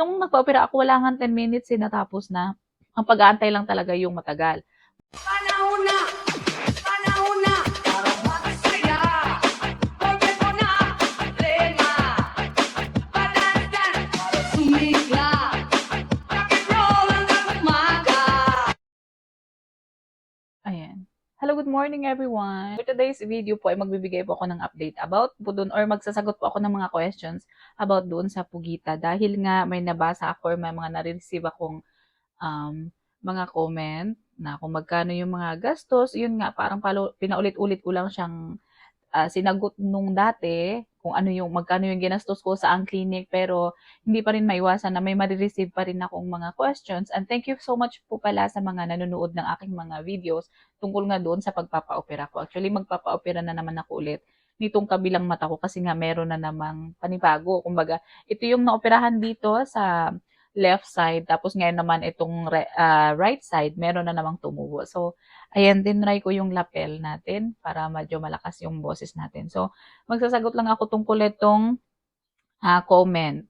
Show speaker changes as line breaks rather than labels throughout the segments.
Nung nagpa-opera ako, wala nga 10 minutes eh, natapos na. Ang pag-aantay lang talaga yung matagal.
Panahon na!
Hello, good morning everyone. For today's video po ay magbibigay po ako ng update about po dun or magsasagot po ako ng mga questions about doon sa Pugita. Dahil nga may nabasa ako or may mga na-receive akong um, mga comment na kung magkano yung mga gastos, yun nga parang palo, pinaulit-ulit ko lang siyang ah, sinagot nung dati kung ano yung magkano yung ginastos ko sa ang clinic pero hindi pa rin maiwasan na may marireceive pa rin akong mga questions and thank you so much po pala sa mga nanonood ng aking mga videos tungkol nga doon sa pagpapa-opera ko. Actually, magpapa-opera na naman ako ulit nitong kabilang mata ko kasi nga meron na namang panibago. Kumbaga, ito yung naoperahan dito sa left side, tapos ngayon naman itong re- ah, right side, meron na namang tumubo. So, ayan, tinry ko yung lapel natin para medyo malakas yung boses natin. So, magsasagot lang ako tungkol itong ah, comment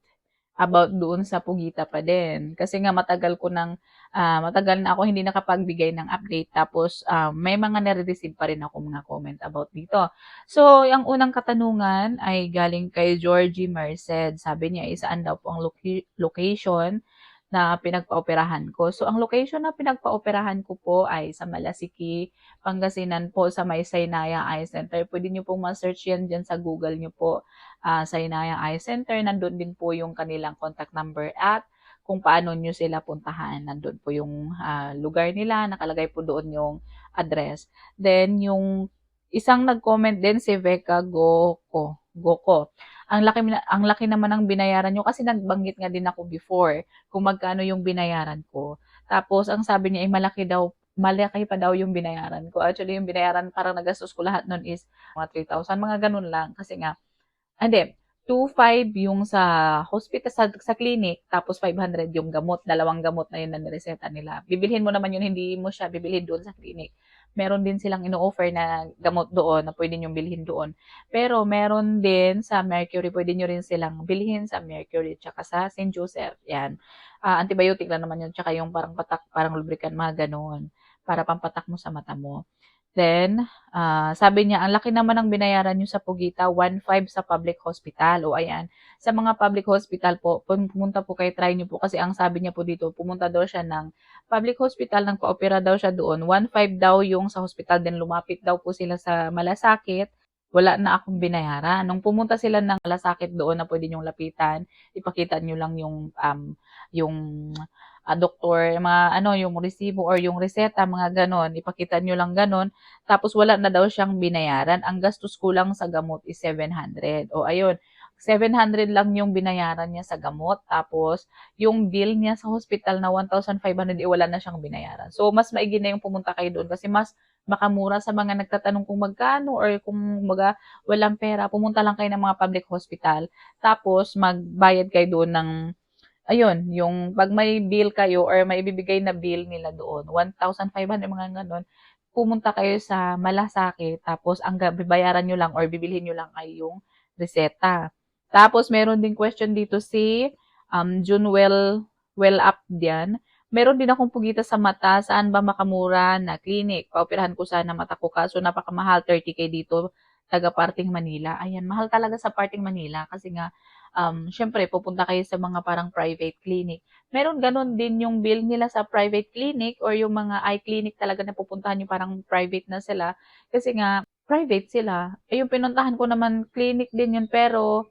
about doon sa Pugita pa din. Kasi nga matagal ko nang, ah, matagal na ako hindi nakapagbigay ng update. Tapos, ah, may mga nare-receive pa rin ako mga comment about dito. So, ang unang katanungan ay galing kay Georgie Merced. Sabi niya, isaan daw po ang loca- location na pinagpaoperahan ko. So, ang location na pinagpaoperahan ko po ay sa Malasiki, Pangasinan po, sa may Saynaya Eye Center. Pwede niyo pong ma-search yan dyan sa Google niyo po, uh, Saynaya Eye Center. Nandun din po yung kanilang contact number at kung paano nyo sila puntahan. Nandun po yung ah, lugar nila, nakalagay po doon yung address. Then, yung isang nag-comment din si Veka Goko. Goko. Ang laki, ang laki naman ng binayaran nyo kasi nagbanggit nga din ako before kung magkano yung binayaran ko. Tapos, ang sabi niya ay malaki daw malaki pa daw yung binayaran ko. Actually, yung binayaran, parang nagastos ko lahat nun is mga 3,000, mga ganun lang. Kasi nga, hindi, 2,500 yung sa hospital, sa, sa clinic, tapos 500 yung gamot, dalawang gamot na yun na nireseta nila. Bibilhin mo naman yun, hindi mo siya bibilhin doon sa clinic. Meron din silang ino-offer na gamot doon na pwede nyo bilhin doon. Pero meron din sa Mercury, pwede nyo rin silang bilhin sa Mercury, tsaka sa St. Joseph. Yan. Ah, antibiotic lang naman yun, tsaka yung parang patak, parang lubricant, mga ganoon para pampatak mo sa mata mo. Then, ah, sabi niya, ang laki naman ng binayaran niyo sa Pugita, 1.5 sa public hospital. O ayan, sa mga public hospital po, pum- pumunta po kayo, try niyo po. Kasi ang sabi niya po dito, pumunta daw siya ng public hospital, nang pa-opera daw siya doon. 1.5 daw yung sa hospital, then lumapit daw po sila sa malasakit. Wala na akong binayaran. Nung pumunta sila ng malasakit doon na pwede niyong lapitan, ipakita niyo lang yung, um, yung ah, doktor, mga ano, yung resibo or yung reseta, mga ganon. Ipakita nyo lang ganon. Tapos wala na daw siyang binayaran. Ang gastos ko lang sa gamot is 700. O ayun, 700 lang yung binayaran niya sa gamot. Tapos, yung bill niya sa hospital na 1,500, eh, wala na siyang binayaran. So, mas maigi na yung pumunta kayo doon kasi mas makamura sa mga nagtatanong kung magkano or kung maga walang pera, pumunta lang kayo ng mga public hospital. Tapos, magbayad kayo doon ng ayun, yung pag may bill kayo or may ibibigay na bill nila doon, 1,500 mga ganun, pumunta kayo sa malasakit, tapos ang babayaran nyo lang or bibilhin nyo lang ay yung reseta. Tapos meron din question dito si um, Junwell Well Up diyan. Meron din akong pugita sa mata, saan ba makamura na clinic? Paoperahan ko sana mata ko kaso napakamahal 30k dito taga Parting Manila. Ayan, mahal talaga sa Parting Manila kasi nga um, syempre, pupunta kayo sa mga parang private clinic. Meron ganun din yung bill nila sa private clinic or yung mga eye clinic talaga na pupuntahan nyo parang private na sila. Kasi nga, private sila. Eh, yung pinuntahan ko naman, clinic din yun, pero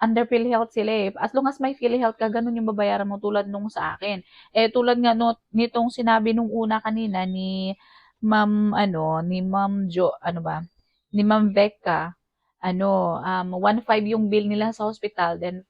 under PhilHealth sila eh. As long as may PhilHealth ka, ganun yung babayaran mo tulad nung sa akin. Eh, tulad nga no, nitong sinabi nung una kanina ni Ma'am, ano, ni Ma'am Jo, ano ba, ni Ma'am Becca, ano, um, 1.5 yung bill nila sa hospital, then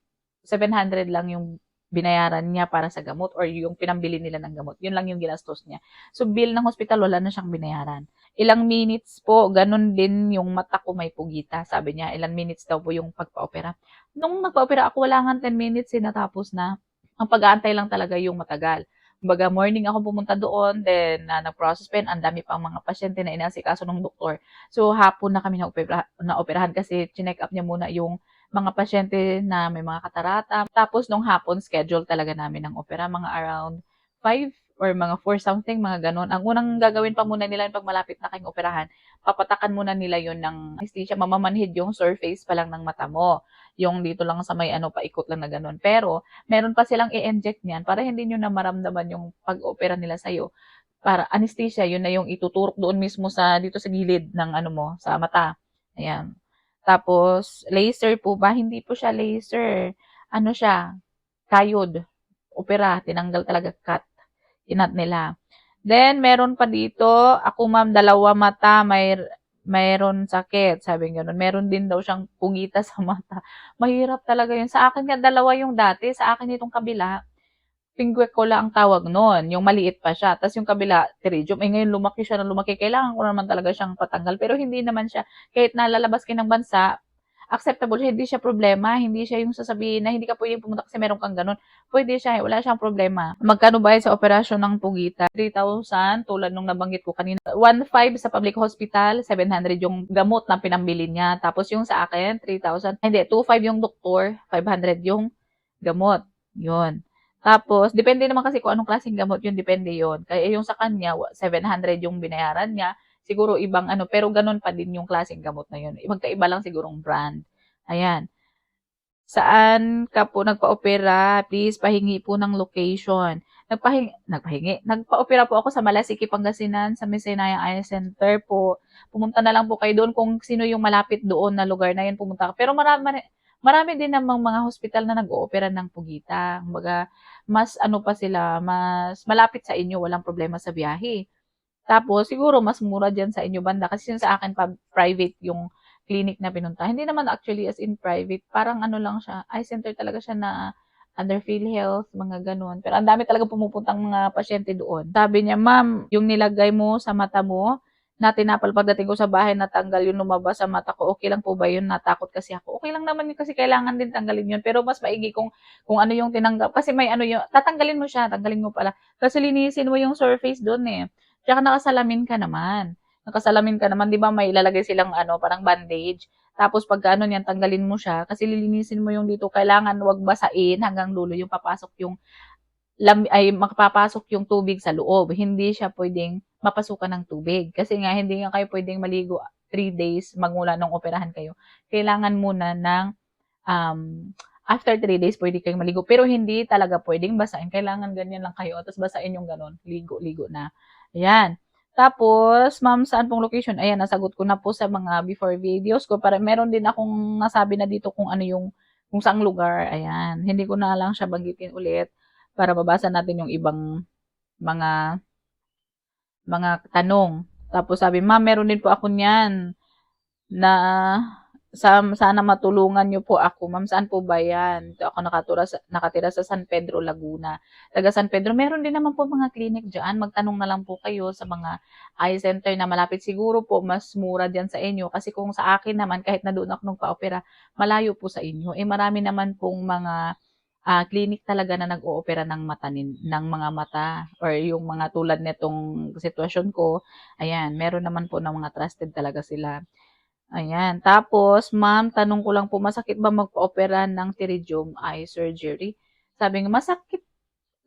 700 lang yung binayaran niya para sa gamot or yung pinambili nila ng gamot. Yun lang yung ginastos niya. So, bill ng hospital, wala na siyang binayaran. Ilang minutes po, ganun din yung mata ko may pugita. Sabi niya, ilang minutes daw po yung pagpa-opera. Nung nagpa-opera ako, wala nga 10 minutes, eh, na. Ang pag-aantay lang talaga yung matagal. Kumbaga, morning ako pumunta doon, then uh, nag-process pen, ang dami pang mga pasyente na inasikaso ng doktor. So, hapon na kami na-opera, na-operahan kasi chinek up niya muna yung mga pasyente na may mga katarata. Tapos nung hapon, schedule talaga namin ng opera, mga around 5 or mga 4 something, mga ganon. Ang unang gagawin pa muna nila pag malapit na kayong operahan, papatakan muna nila yon ng anesthesia, mamamanhid yung surface pa lang ng mata mo. Yung dito lang sa may ano, paikot lang na ganon. Pero, meron pa silang i-inject niyan para hindi nyo na maramdaman yung pag-opera nila sa'yo. Para anesthesia, yun na yung ituturok doon mismo sa, dito sa gilid ng ano mo, sa mata. Ayan. Tapos, laser po ba? Hindi po siya laser. Ano siya? Kayod. Opera. Tinanggal talaga cut. Inat nila. Then, meron pa dito. Ako ma'am, dalawa mata. May, mayroon sakit. Sabi nga nun. Meron din daw siyang pugita sa mata. Mahirap talaga yun. Sa akin nga, dalawa yung dati. Sa akin itong kabila. Pinguecola ang tawag noon. Yung maliit pa siya. Tapos yung kabila, pterygium. Eh ngayon lumaki siya na lumaki. Kailangan ko naman talaga siyang patanggal. Pero hindi naman siya, kahit nalalabas kayo ng bansa, acceptable siya. Hindi siya problema. Hindi siya yung sasabihin na hindi ka pwedeng pumunta kasi meron kang ganun. Pwede siya. Wala siyang problema. Magkano ba sa operasyon ng pugita? 3,000 tulad nung nabanggit ko kanina. 1,500 sa public hospital. 700 yung gamot na pinambili niya. Tapos yung sa akin, 3,000. Hindi, 2,500 yung doktor. 500 yung gamot. Yun. Tapos, depende naman kasi kung anong klaseng gamot yun, depende yon Kaya yung sa kanya, 700 yung binayaran niya, siguro ibang ano, pero ganun pa din yung klaseng gamot na yun. Magkaiba lang sigurong brand. Ayan. Saan ka po nagpa-opera? Please, pahingi po ng location. Nagpahingi, nagpahingi. Nagpa-opera po ako sa Malasiki, Pangasinan, sa Mesenayang Eye Center po. Pumunta na lang po kayo doon kung sino yung malapit doon na lugar na yun, pumunta. Pero marami, marami din namang mga hospital na nag-oopera ng pugita. Kumbaga, mas ano pa sila, mas malapit sa inyo, walang problema sa biyahe. Tapos, siguro mas mura dyan sa inyo banda. Kasi yun sa akin, pa, private yung clinic na pinunta. Hindi naman actually as in private. Parang ano lang siya, eye center talaga siya na under PhilHealth, mga ganun. Pero ang dami talaga pumupuntang mga pasyente doon. Sabi niya, ma'am, yung nilagay mo sa mata mo, na tinapal pagdating ko sa bahay, natanggal yung lumabas sa mata ko, okay lang po ba yun? Natakot kasi ako. Okay lang naman yun kasi kailangan din tanggalin yun. Pero mas maigi kung, kung ano yung tinanggap. Kasi may ano yung, tatanggalin mo siya, tanggalin mo pala. Kasi linisin mo yung surface doon eh. Tsaka nakasalamin ka naman. Nakasalamin ka naman, di ba may ilalagay silang ano, parang bandage. Tapos pag ano niyan, tanggalin mo siya. Kasi lilinisin mo yung dito. Kailangan wag basain hanggang dulo yung papasok yung lam, ay makapapasok yung tubig sa loob. Hindi siya pwedeng mapasukan ng tubig. Kasi nga, hindi nga kayo pwedeng maligo 3 days magmula nung operahan kayo. Kailangan muna ng um, after 3 days pwede kayong maligo. Pero hindi talaga pwedeng basain. Kailangan ganyan lang kayo. Tapos basain yung ganon. Ligo, ligo na. Ayan. Tapos, ma'am, saan pong location? Ayan, nasagot ko na po sa mga before videos ko. Para meron din akong nasabi na dito kung ano yung, kung saang lugar. Ayan. Hindi ko na lang siya banggitin ulit para mabasa natin yung ibang mga mga tanong. Tapos sabi, ma'am, meron din po ako niyan na sana matulungan niyo po ako. Ma'am, saan po ba yan? Ito ako nakatura sa, nakatira sa San Pedro, Laguna. Taga San Pedro, meron din naman po mga clinic dyan. Magtanong na lang po kayo sa mga eye center na malapit. Siguro po, mas mura dyan sa inyo. Kasi kung sa akin naman, kahit na doon ako nagpa-opera, malayo po sa inyo. Eh, marami naman pong mga ah, clinic talaga na nag-oopera ng mata nin, ng mga mata or yung mga tulad nitong sitwasyon ko. Ayan, meron naman po ng mga trusted talaga sila. Ayan. Tapos, ma'am, tanong ko lang po, masakit ba magpa-opera ng pterygium eye surgery? Sabi nga, masakit.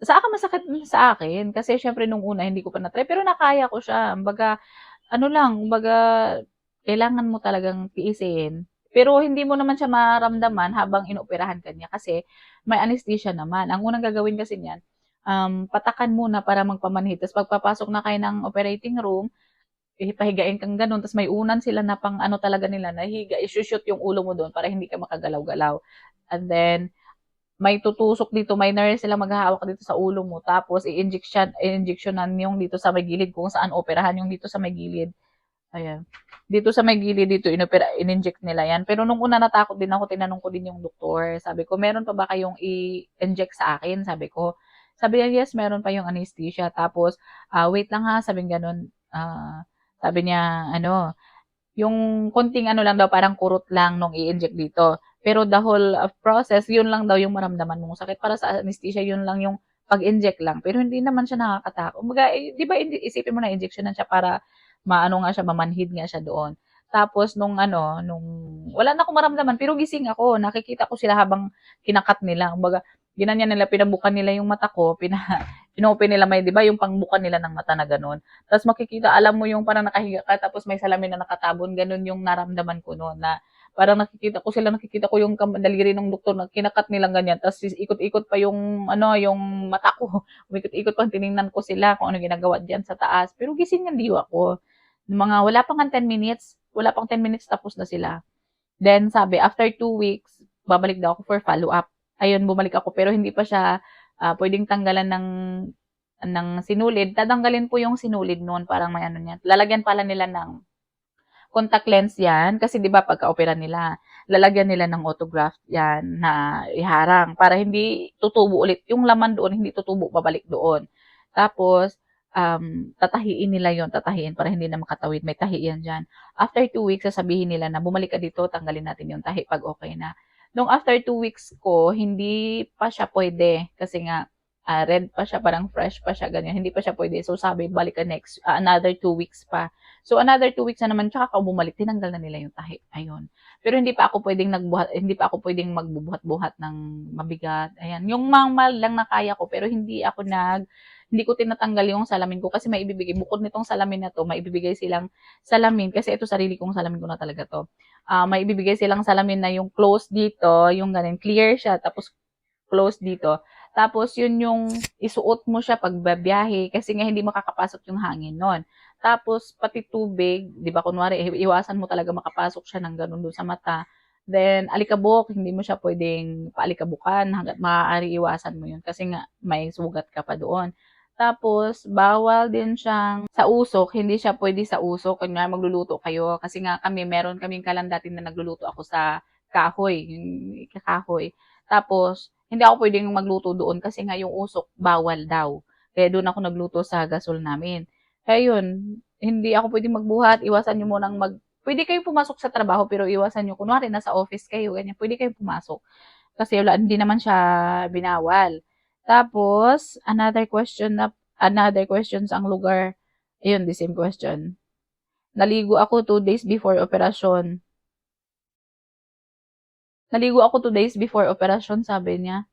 Sa akin, masakit sa akin. Kasi, syempre, nung una, hindi ko pa na-try. Pero, nakaya ko siya. Baga, ano lang, baga, kailangan mo talagang tiisin. Pero, hindi mo naman siya maramdaman habang inoperahan ka niya. Kasi, may anesthesia naman. Ang unang gagawin kasi niyan, um, patakan muna para magpamanhid. Tapos, pagpapasok na kayo ng operating room, ipahigain kang ganun, tapos may unan sila na pang ano talaga nila, nahiga, isushoot yung ulo mo doon para hindi ka makagalaw-galaw. And then, may tutusok dito, may nurse sila maghahawak dito sa ulo mo, tapos i-injection, i-injectionan yung dito sa may gilid, kung saan operahan yung dito sa may gilid. Ayan. Dito sa may gilid dito, inopera, in-inject nila yan. Pero nung una natakot din ako, tinanong ko din yung doktor. Sabi ko, meron pa ba kayong i-inject sa akin? Sabi ko. Sabi niya, yes, meron pa yung anesthesia. Tapos, ah, wait lang ha, sabi ganun, ah, sabi niya, ano, yung konting ano lang daw, parang kurot lang nung i-inject dito. Pero the whole of process, yun lang daw yung maramdaman mong sakit. Para sa anesthesia, yun lang yung pag-inject lang. Pero hindi naman siya nakakatakot. Kumbaga, eh, di ba, isipin mo na injection na siya para maano nga siya, mamanhid nga siya doon. Tapos nung ano, nung wala na akong maramdaman, pero gising ako. Nakikita ko sila habang kinakat nila. Kumbaga, ginanyan nila, pinabukan nila yung mata ko, pina, pinopen nila may, di ba, yung pangbukan nila ng mata na ganun. Tapos makikita, alam mo yung parang nakahiga ka, tapos may salamin na nakatabon, ganun yung naramdaman ko noon na parang nakikita ko sila, nakikita ko yung daliri ng doktor na kinakat nilang ganyan. Tapos ikot-ikot pa yung, ano, yung mata ko. Umikot-ikot pa, tiningnan ko sila kung ano ginagawa diyan sa taas. Pero gising ng diwa ako. Mga, wala pang 10 minutes, wala pang 10 minutes tapos na sila. Then sabi, after two weeks, babalik daw ako for follow-up. Ayun, bumalik ako pero hindi pa siya ah, pwedeng tanggalan ng ng sinulid. Tatanggalin po yung sinulid noon, parang may ano niya. Lalagyan pala nila ng contact lens yan kasi 'di ba pagka-opera nila, lalagyan nila ng autograft yan na iharang para hindi tutubo ulit yung laman doon, hindi tutubo pabalik doon. Tapos um, tatahiin nila yon tatahiin para hindi na makatawid. May tahi yan dyan. After two weeks, sasabihin nila na bumalik ka dito, tanggalin natin yung tahi pag okay na. Nung after two weeks ko, hindi pa siya pwede kasi nga ah, red pa siya, parang fresh pa siya, ganyan. Hindi pa siya pwede. So sabi, balik ka next, ah, another two weeks pa. So another two weeks na naman, tsaka ka bumalik, tinanggal na nila yung tahi. Ayun. Pero hindi pa ako pwedeng nagbuhat, hindi pa ako pwedeng magbubuhat-buhat ng mabigat. Ayan. Yung mangmal lang na kaya ko, pero hindi ako nag, hindi ko tinatanggal yung salamin ko kasi may ibibigay. Bukod nitong salamin na to, may ibibigay silang salamin kasi ito sarili kong salamin ko na talaga to. Ah, may ibibigay silang salamin na yung close dito, yung ganun, clear siya, tapos close dito. Tapos, yun yung isuot mo siya pag babiyahe kasi nga hindi makakapasok yung hangin nun. Tapos, pati tubig, di ba, kunwari, iwasan mo talaga makapasok siya ng ganun doon sa mata. Then, alikabok, hindi mo siya pwedeng paalikabukan hanggat maaari iwasan mo yun kasi nga may sugat ka pa doon. Tapos, bawal din siyang sa usok, hindi siya pwede sa usok. Kanya magluluto kayo kasi nga kami, meron kaming kalandatin na nagluluto ako sa kahoy, yung kakahoy. Tapos, hindi ako pwedeng magluto doon kasi nga yung usok, bawal daw. Kaya doon ako nagluto sa gasol namin. Kaya yun, hindi ako pwedeng magbuhat, iwasan nyo munang mag... Pwede kayong pumasok sa trabaho pero iwasan nyo, kunwari nasa office kayo, ganyan, pwede kayong pumasok. Kasi wala, hindi naman siya binawal. Tapos, another question na, another questions ang lugar. Ayun, the same question. Naligo ako two days before operasyon. Naligo ako two days before operasyon, sabi niya.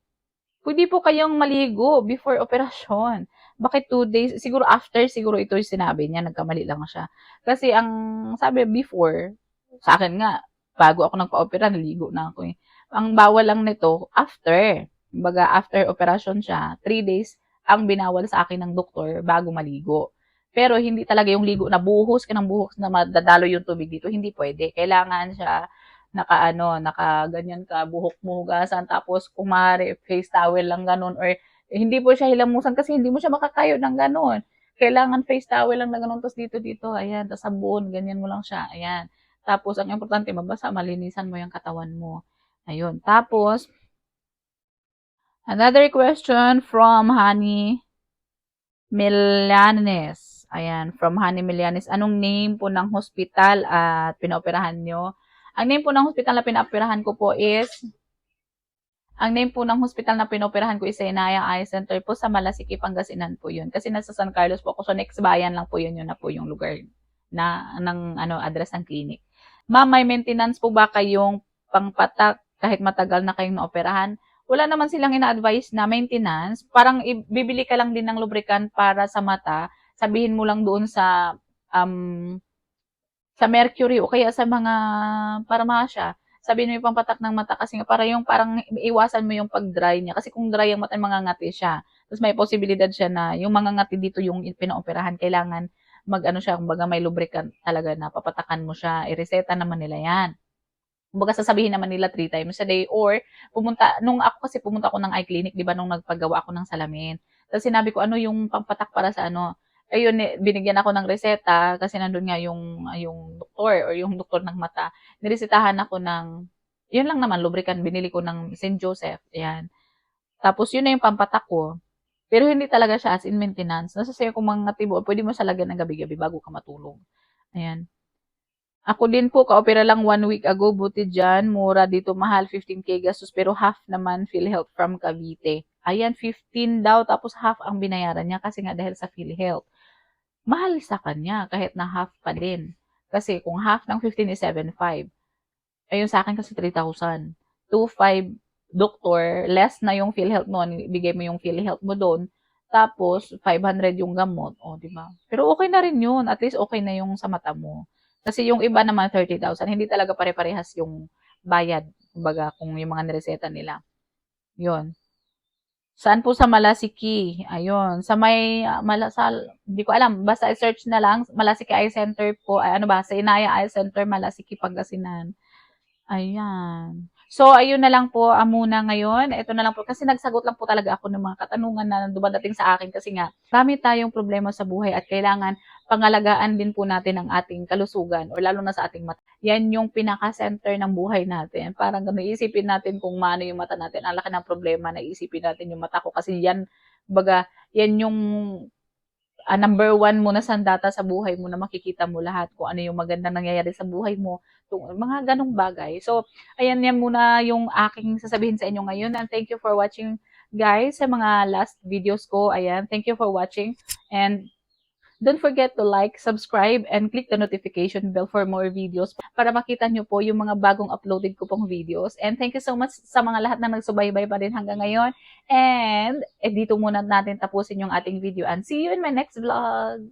Pwede po kayong maligo before operasyon. Bakit two days? Siguro after, siguro ito yung sinabi niya, nagkamali lang siya. Kasi ang sabi before, sa akin nga, bago ako nagpa-opera, naligo na ako eh. Ang bawal lang nito, after. Baga, after operasyon siya, three days ang binawal sa akin ng doktor bago maligo. Pero hindi talaga yung ligo na buhos ka ng buhos na madadalo yung tubig dito, hindi pwede. Kailangan siya naka ano, naka ganyan ka, buhok mo hugasan, tapos kung maaari, face towel lang ganun, or eh, hindi po siya hilamusan kasi hindi mo siya makakayo ng ganun. Kailangan face towel lang na ganun, tapos dito, dito, ayan, tapos sabon, ganyan mo lang siya, ayan. Tapos, ang importante, mabasa, malinisan mo yung katawan mo. Ayun. Tapos, another question from Honey Milanes. Ayan, from Honey Milanes. Anong name po ng hospital at pinaoperahan nyo? Ang name po ng hospital na pinaoperahan ko po is, ang name po ng hospital na pinoperahan ko is Inaya Eye Center po sa Malasiki, Pangasinan po yun. Kasi nasa San Carlos po ako. So, next bayan lang po yun, yun na po yung lugar na, ng ano, address ng clinic. Ma'am, may maintenance po ba kayong pangpatak kahit matagal na kayong naoperahan? Wala naman silang ina-advise na maintenance. Parang bibili ka lang din ng lubricant para sa mata. Sabihin mo lang doon sa um, sa mercury o kaya sa mga parmasya, sabihin mo yung pampatak ng mata kasi nga para yung parang iwasan mo yung pag-dry niya. Kasi kung dry ang mata, mga ngati siya. Tapos may posibilidad siya na yung mga ngati dito yung pinaoperahan, kailangan mag-ano siya, kumbaga may lubricant talaga na papatakan mo siya. I-reseta naman nila yan. Kumbaga sasabihin naman nila three times a day or pumunta, nung ako kasi pumunta ako ng eye clinic, di ba, nung nagpagawa ako ng salamin. Tapos sinabi ko, ano yung pampatak para sa ano? Ayun, binigyan ako ng reseta kasi nandun nga yung, yung doktor or yung doktor ng mata. Niresetahan ako ng, yun lang naman, lubricant, binili ko ng St. Joseph. Ayan. Tapos yun na yung pampatak ko. Pero hindi talaga siya as in maintenance. Nasa sa'yo kung mga tibo, pwede mo siya lagyan ng gabi-gabi bago ka matulog. Ayan. Ako din po, ka-opera lang one week ago, buti dyan, mura dito, mahal, 15k gastos, pero half naman PhilHealth from Cavite. Ayan, 15 daw, tapos half ang binayaran niya kasi nga dahil sa PhilHealth. Mahal sa kanya, kahit na half pa din. Kasi kung half ng 15 is 7.5. Ayun sa akin kasi 3,000. 2,500 doktor, less na yung PhilHealth mo, bigay mo yung PhilHealth mo doon. Tapos, 500 yung gamot. O, di ba? Pero okay na rin yun. At least okay na yung sa mata mo. Kasi yung iba naman 30,000, hindi talaga pare-parehas yung bayad. Kumbaga, kung yung mga nireseta nila. Yun. Saan po sa Malasiki? Ayun. Sa may, uh, Malasal, hindi ko alam. Basta i-search na lang. Malasiki Eye Center po. Ay, ano ba? Sa Inaya Eye Center, Malasiki, Pangasinan. Ayan. So, ayun na lang po ah, muna ngayon. Ito na lang po. Kasi nagsagot lang po talaga ako ng mga katanungan na dumadating sa akin. Kasi nga, kami tayong problema sa buhay at kailangan pangalagaan din po natin ang ating kalusugan or lalo na sa ating mata. Yan yung pinaka-center ng buhay natin. Parang ganun, isipin natin kung maano yung mata natin. Ang laki ng problema na isipin natin yung mata ko. Kasi yan, baga, yan yung ah, number one mo na sandata sa buhay mo na makikita mo lahat kung ano yung magandang nangyayari sa buhay mo. Tung, mga ganong bagay. So, ayan yan muna yung aking sasabihin sa inyo ngayon. And thank you for watching guys sa mga last videos ko. Ayan, thank you for watching. And don't forget to like, subscribe, and click the notification bell for more videos para makita nyo po yung mga bagong uploaded ko pong videos. And thank you so much sa mga lahat na nagsubaybay pa rin hanggang ngayon. And eh, dito muna natin tapusin yung ating video. And see you in my next vlog.